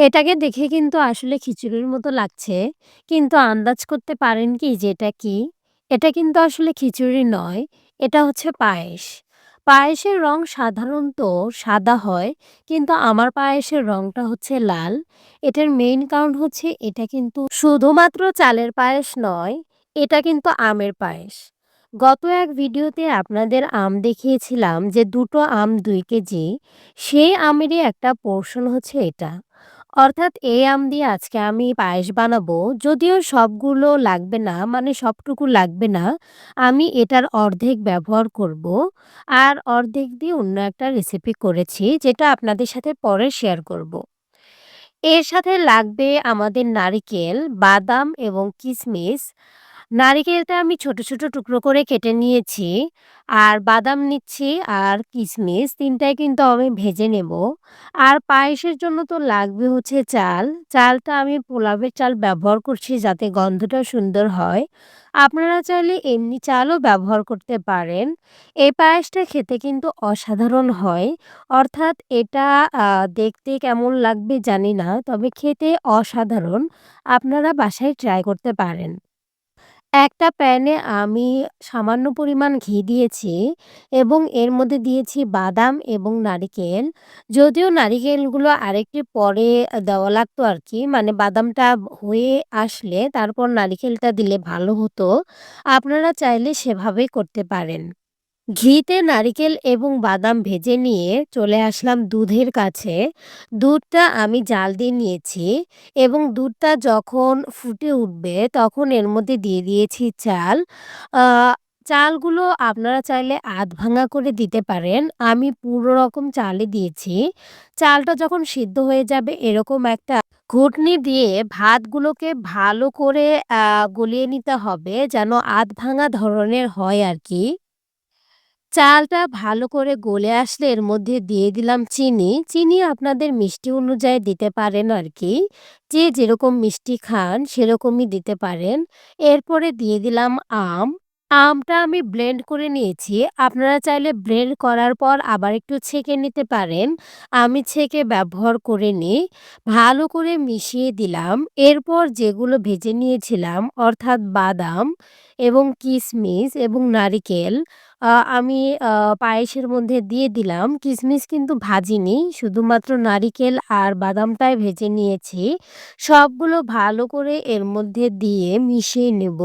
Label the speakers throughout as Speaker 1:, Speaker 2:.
Speaker 1: এটাকে দেখে কিন্তু আসলে খিচুড়ির মতো লাগছে। কিন্তু আন্দাজ করতে পারেন কি যে এটা কি? এটা কিন্তু আসলে খিচুড়ি নয়। এটা হচ্ছে পায়েস। পায়েসের রং সাধারণত সাদা হয়। কিন্তু আমার পায়েসের রংটা হচ্ছে লাল। এটার মেইন কারণ হচ্ছে এটা কিন্তু শুধুমাত্র চালের পায়েস নয়, এটা কিন্তু আমের পায়েস। গত এক ভিডিওতে আপনাদের আম দেখিয়েছিলাম যে দুটো আম ২ কেজি। সেই আমেরই একটা পোরশন হচ্ছে এটা। অর্থাৎ এই আম দিয়ে আজকে আমি পায়েস বানাবো। যদিও সবগুলো লাগবে না, মানে সবটুকু লাগবে না। আমি এটার অর্ধেক ব্যবহার করব। আর অর্ধেক দিয়ে অন্য একটা রেসিপি করেছি যেটা আপনাদের সাথে পরে শেয়ার করব। এর সাথে লাগবে আমাদের নারিকেল, বাদাম এবং কিশমিশ। নারিকেলটা আমি ছোট, ছোট টুকরো করে কেটে নিয়েছি। আর বাদাম নিচ্ছি আর কিশমিশ ৩ টাই কিন্তু আমি ভেজে নেব। আর পায়েসের জন্য তো লাগবে হচ্ছে চাল। চালটা আমি পোলাওয়ের চাল ব্যবহার করছি যাতে গন্ধটা সুন্দর হয়। আপনারা চাইলে এমনি চালও ব্যবহার করতে পারেন। এই পায়েসটা খেতে কিন্তু অসাধারণ হয়। অর্থাৎ এটা দেখতে কেমন লাগবে জানি না। তবে খেতে অসাধারণ। আপনারা বাসায় ট্রাই করতে পারেন। একটা প্যানে আমি সামান্য পরিমাণ ঘি দিয়েছি এবং এর মধ্যে দিয়েছি বাদাম এবং নারিকেল। যদিও নারিকেলগুলো আরেকটি পরে দেওয়া লাগতো আর কি মানে বাদামটা হয়ে আসলে তারপর নারিকেলটা দিলে ভালো হতো। আপনারা চাইলে সেভাবেই করতে পারেন। ঘিতে নারিকেল এবং বাদাম ভেজে নিয়ে চলে আসলাম দুধের কাছে। দুধটা আমি জাল দিয়ে নিয়েছি এবং দুধটা যখন ফুটে উঠবে তখন এর মধ্যে দিয়ে দিয়েছি চাল। চালগুলো আপনারা চাইলে আধ ভাঙা করে দিতে পারেন। আমি পুরো রকম চালই দিয়েছি। চালটা যখন সিদ্ধ হয়ে যাবে এরকম একটা ঘুটনি দিয়ে ভাতগুলোকে ভালো করে গলিয়ে নিতে হবে যেন আধ ভাঙা ধরনের হয় আরকি। চালটা ভালো করে গলে আসলে এর মধ্যে দিয়ে দিলাম চিনি। চিনি আপনাদের মিষ্টি অনুযায়ী দিতে পারেন আর কি যে যেরকম মিষ্টি খান সেরকমই দিতে পারেন। এরপরে দিয়ে দিলাম আম। আমটা আমি ব্লেন্ড করে নিয়েছি। আপনারা চাইলে ব্লেন্ড করার পর আবার একটু ছেঁকে নিতে পারেন। আমি ছেঁকে ব্যবহার করে নিই ভালো করে মিশিয়ে দিলাম। এরপর যেগুলো ভেজে নিয়েছিলাম, অর্থাৎ বাদাম এবং কিশমিশ এবং নারিকেল আমি পায়েসের মধ্যে দিয়ে দিলাম। কিশমিশ কিন্তু ভাজিনি। শুধুমাত্র নারিকেল আর বাদামটাই ভেজে নিয়েছি। সবগুলো ভালো করে এর মধ্যে দিয়ে মিশিয়ে নেব।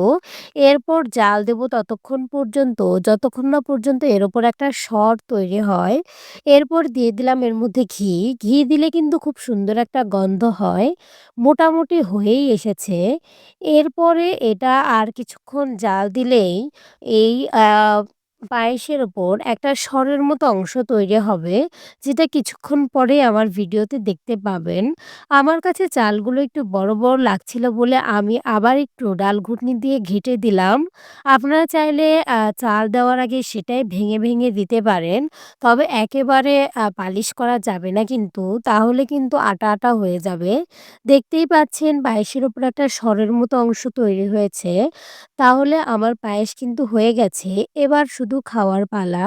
Speaker 1: এরপর জাল দেব ততক্ষণ পর্যন্ত, যতক্ষণ না পর্যন্ত এর ওপর একটা সর তৈরি হয়। এরপর দিয়ে দিলাম এর মধ্যে ঘি। ঘি দিলে কিন্তু খুব সুন্দর একটা গন্ধ হয়। মোটামুটি হয়েই এসেছে। এরপরে এটা আর কিছুক্ষণ জাল দিলেই এই পায়েসের ওপর একটা সরের মতো অংশ তৈরি হবে। যেটা কিছুক্ষণ পরেই আমার ভিডিওতে দেখতে পাবেন। আমার কাছে চালগুলো একটু বড়, বড় লাগছিল বলে আমি আবার একটু ডাল ঘুটনি দিয়ে ঘেঁটে দিলাম। আপনারা চাইলে চাল দেওয়ার আগে সেটাই ভেঙে, ভেঙে দিতে পারেন। তবে একেবারে পালিশ করা যাবে না কিন্তু। তাহলে কিন্তু আটা, আটা হয়ে যাবে। দেখতেই পাচ্ছেন পায়েসের ওপর একটা সরের মতো অংশ তৈরি হয়েছে। তাহলে আমার পায়েস কিন্তু হয়ে গেছে। এবার শুধু খাওয়ার পালা।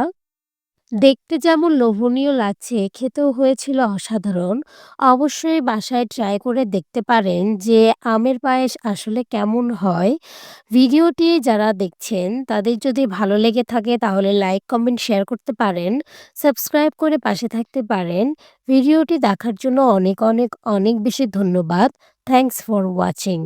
Speaker 1: দেখতে যেমন লোভনীয় লাগছে খেতেও হয়েছিল অসাধারণ। অবশ্যই বাসায় ট্রাই করে দেখতে পারেন যে আমের পায়েস আসলে কেমন হয়। ভিডিওটি যারা দেখছেন তাদের যদি ভালো লেগে থাকে তাহলে লাইক, কমেন্ট, শেয়ার করতে পারেন। সাবস্ক্রাইব করে পাশে থাকতে পারেন। ভিডিওটি দেখার জন্য অনেক, অনেক, অনেক বেশি ধন্যবাদ। Thanks for watching.